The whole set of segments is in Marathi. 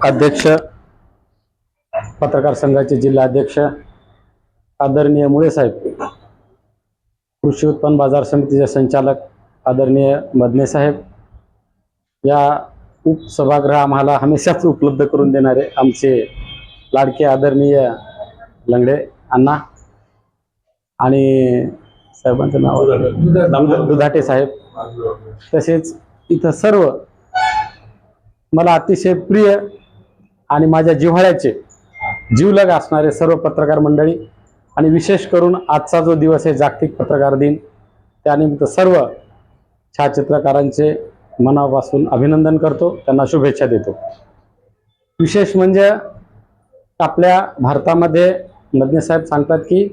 अध्यक्ष पत्रकार संघाचे जिल्हा अध्यक्ष आदरणीय मुळे साहेब कृषी उत्पन्न बाजार समितीचे संचालक आदरणीय मदने साहेब. या उपसभागृह आम्हाला हमेशाच उपलब्ध करून देणारे आमचे लाडके आदरणीय लंगडे अण्णा आणि साहेबांचं नाव दुधाटे साहेब. तसेच इथं सर्व मला अतिशय प्रिय आणि माझ्या जिव्हाळ्याचे जीवलग असणारे सर्व पत्रकार मंडळी आणि विशेष करून आजचा जो दिवस आहे जागतिक पत्रकार दिन त्यानिमित्त सर्व छायाचित्रकारांचे मनापासून अभिनंदन करतो त्यांना शुभेच्छा देतो. विशेष म्हणजे आपल्या भारतामध्ये मदने सांगतात की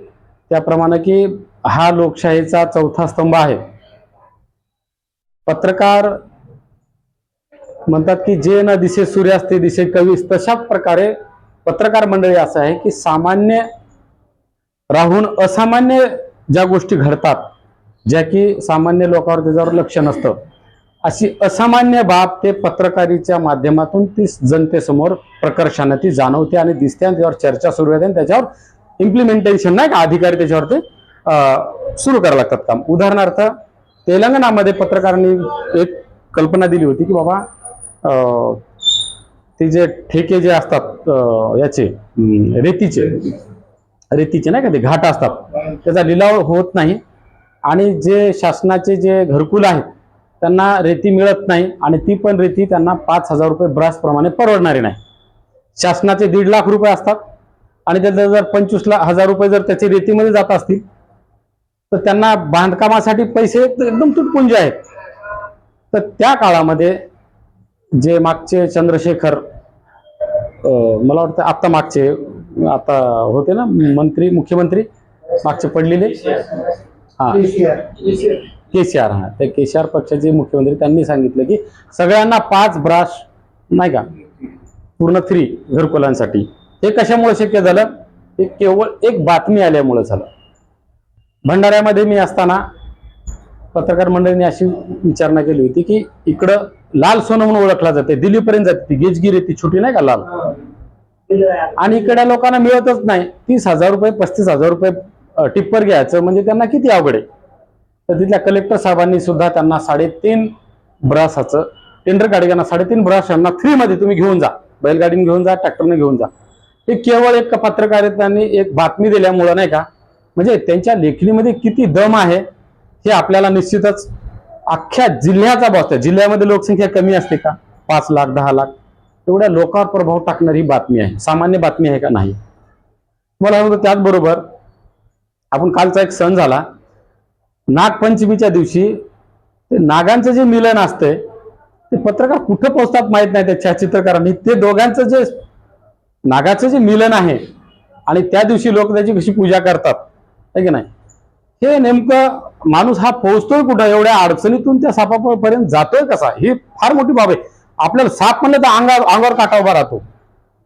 त्याप्रमाणे की हा लोकशाहीचा चौथा स्तंभ आहे. पत्रकार म्हणतात की जे न दिसे सूर्यास्ते दिसे कवीस तशा प्रकारे पत्रकार मंडळी असं आहे की सामान्य राहून असामान्य ज्या गोष्टी घडतात ज्या की सामान्य लोकांवर त्याच्यावर लक्ष नसतं अशी असामान्य बाब ते पत्रकारीच्या माध्यमातून ती जनतेसमोर प्रकर्षाने ती जाणवते आणि दिसते आणि त्याच्यावर चर्चा सुरू होते आणि त्याच्यावर इम्प्लिमेंटेशन नाही का अधिकारी त्याच्यावर ते सुरू करायला लागतात काम. उदाहरणार्थ तेलंगणामध्ये पत्रकारांनी एक कल्पना दिली होती की बाबा ते जे ठेके जे असतात याचे रेतीचे रेतीचे नाही का ते घाट असतात त्याचा लिलाव होत नाही. आणि जे शासनाचे जे घरकुल आहेत त्यांना रेती मिळत नाही आणि ती पण रेती त्यांना पाच हजार रुपये ब्रास प्रमाणे परवडणारी नाही. शासनाचे दीड लाख रुपये असतात आणि त्याचे जर पंचवीस लाख हजार रुपये जर त्याचे रेतीमध्ये जात असतील तर त्यांना बांधकामासाठी पैसे एकदम तुटपुंजे आहेत. तर त्या काळामध्ये जे मागचे चंद्रशेखर मला वाटतं आत्ता मागचे आता होते ना मंत्री मुख्यमंत्री मागचे पडलेले? हा. के सी आर हा. त्या के सी आर पक्षाचे मुख्यमंत्री त्यांनी सांगितलं की सगळ्यांना पाच ब्राश नाही का? पूर्ण थ्री घरकुलांसाठी. हे कशामुळे शक्य झालं? हे केवळ एक बातमी आल्यामुळे झालं. भंडाऱ्यामध्ये मी असताना पत्रकार मंडळीने अशी विचारणा केली होती की इकडं लाल सोनं म्हणून ओळखला जाते. दिल्लीपर्यंत जाते ती. गेजगिरी ती. छोटी नाही का लाल? आणि इकडे लोकांना मिळतच नाही. तीस हजार रुपये पस्तीस हजार रुपये टिप्पर घ्यायचं म्हणजे त्यांना किती अवघड आहे? तर तिथल्या कलेक्टर साहेबांनी सुद्धा त्यांना साडेतीन ब्रासाचं टेंडर गाडीना साडेतीन ब्रास यांना फ्रीमध्ये तुम्ही घेऊन जा. बैलगाडीने घेऊन जा ट्रॅक्टरने घेऊन जा. हे केवळ एक पत्रकारितांनी एक बातमी दिल्यामुळं नाही का? म्हणजे त्यांच्या लेखणीमध्ये किती दम आहे हे आपल्याला निश्चितच अख्ख्या जिल्ह्याचा बसतो जिल्ह्यामध्ये लोकसंख्या कमी असते का? पाच लाख दहा लाख. तेवढ्या लोकांवर प्रभाव टाकणारी बातमी आहे. सामान्य बातमी आहे का? नाही. मला सांगतो त्याचबरोबर आपण कालचा एक सण झाला. नागपंचमीच्या दिवशी ते नागांचं जे मिलन असतंय ते पत्रकार कुठं पोहोचतात माहीत नाही त्या छायाचित्रकारांनी ते दोघांचं जे नागाचं जे मिलन आहे आणि त्या दिवशी लोक त्याची कशी पूजा करतात. आहे की नाही? हे नेमकं माणूस हा पोहोचतोय कुठं? एवढ्या अडचणीतून त्या सापापर्यंत जातोय कसा? ही फार मोठी बाब आहे. आपल्याला साप म्हणलं तर अंगावर अंगावर काटा उभा राहतो.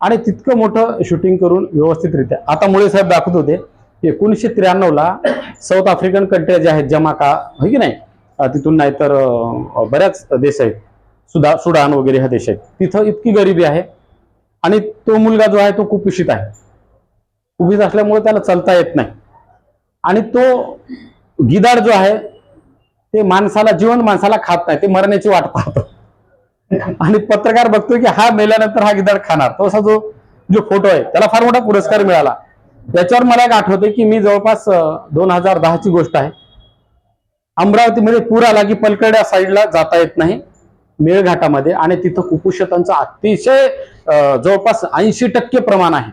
आणि तितकं मोठं शूटिंग करून व्यवस्थितरित्या. आता मुळे साहेब दाखवत होते एकोणीसशे त्र्याण्णवला साऊथ आफ्रिकन कंट्री ज्या आहेत जमाका हो की नाही? तिथून नाही तर बऱ्याच देश आहेत. सुदा सुडान वगैरे हा देश आहेत. तिथं इतकी गरिबी आहे. आणि तो मुलगा जो आहे तो कुपोषित आहे. कुपित असल्यामुळे त्याला चालता येत नाही. आणि तो गिदाड जो आहे ते माणसाला जीवन माणसाला खात नाही ते मरण्याची वाट पाहतो. आणि पत्रकार बघतोय की हा मेल्यानंतर हा गिदाड खाणार. तो असा जो जो फोटो आहे त्याला फार मोठा पुरस्कार मिळाला. त्याच्यावर मला एक आठवते की मी जवळपास दोन हजार दहाची गोष्ट आहे. अमरावतीमध्ये पूर आला की पलकड्या साईडला जाता येत नाही मेळघाटामध्ये. आणि तिथं कुपोषितांचं अतिशय जवळपास ऐंशी टक्के प्रमाण आहे.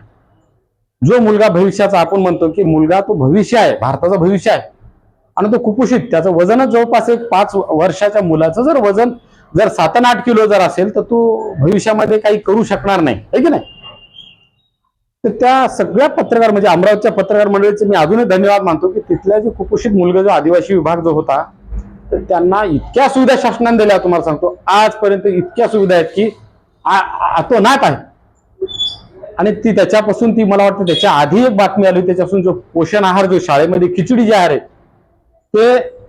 जो मुलगा भविष्याचा आपण म्हणतो की मुलगा तो भविष्य आहे भारताचा भविष्य आहे आणि तो कुपोषित त्याचं वजनच जवळपास एक पाच वर्षाच्या मुलाचं जर वजन जर सात आठ किलो जर असेल तर तो भविष्यामध्ये काही करू शकणार नाही है की नाही? तर त्या सगळ्या पत्रकार म्हणजे अमरावतीच्या पत्रकार मंडळीचे मी अजूनही धन्यवाद मानतो की तिथल्या जे कुपोषित मुलगा जो आदिवासी विभाग जो होता तर त्यांना इतक्या सुविधा शासनाने दिल्या तुम्हाला सांगतो आजपर्यंत इतक्या सुविधा आहेत की आ- आ- तो नाट आहे. आणि ती त्याच्यापासून ती मला वाटतं त्याच्या आधी एक बातमी आली त्याच्यापासून जो पोषण आहार जो शाळेमध्ये खिचडी जे आहार आहे ते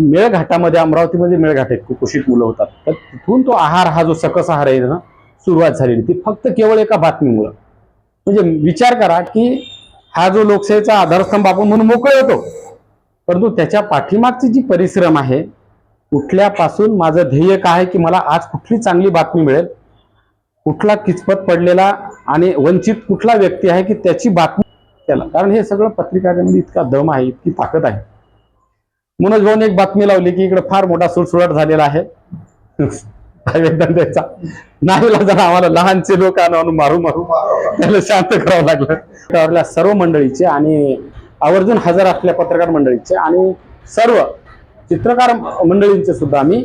मेळघाटामध्ये अमरावतीमध्ये मेळघाट आहेत कुपोषित मुलं होतात. तर तिथून तो आहार हा जो सकस आहार आहे ना सुरुवात झालेली. ती फक्त केवळ एका बातमीमुळं. म्हणजे विचार करा की हा जो लोकशाहीचा आधारस्तंभ आपण म्हणून मोकळे होतो परंतु त्याच्या पाठीमागची जी परिश्रम आहे कुठल्यापासून माझं ध्येय काय आहे की मला आज कुठली चांगली बातमी मिळेल? कुठला किचपत पडलेला आणि वंचित कुठला व्यक्ती आहे की त्याची बातमी त्याला कारण हे सगळं पत्रिकांमध्ये इतका दम आहे इतकी ताकद आहे. मनोज भाऊन एक बातमी लावली की इकडे फार मोठा सुळसुळाट झालेला आहे. त्याचा नाही जरा आम्हाला लहानचे लोक आणून मारू मारू. त्याला शांत करावं लागलं. त्यावरल्या सर्व मंडळीचे आणि आवर्जून हजर असल्या पत्रकार मंडळीचे आणि सर्व चित्रकार मंडळींचे सुद्धा आम्ही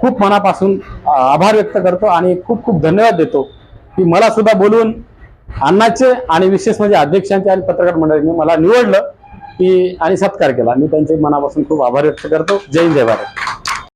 खूप मनापासून आभार व्यक्त करतो आणि खूप खूप धन्यवाद देतो. की मला सुद्धा बोलून अण्णाचे आणि विशेष म्हणजे अध्यक्षांचे आणि पत्रकार मंडळींनी मला निवडलं की आणि सत्कार केला. मी त्यांचे मनापासून खूप आभार व्यक्त करतो. जय जय भारत.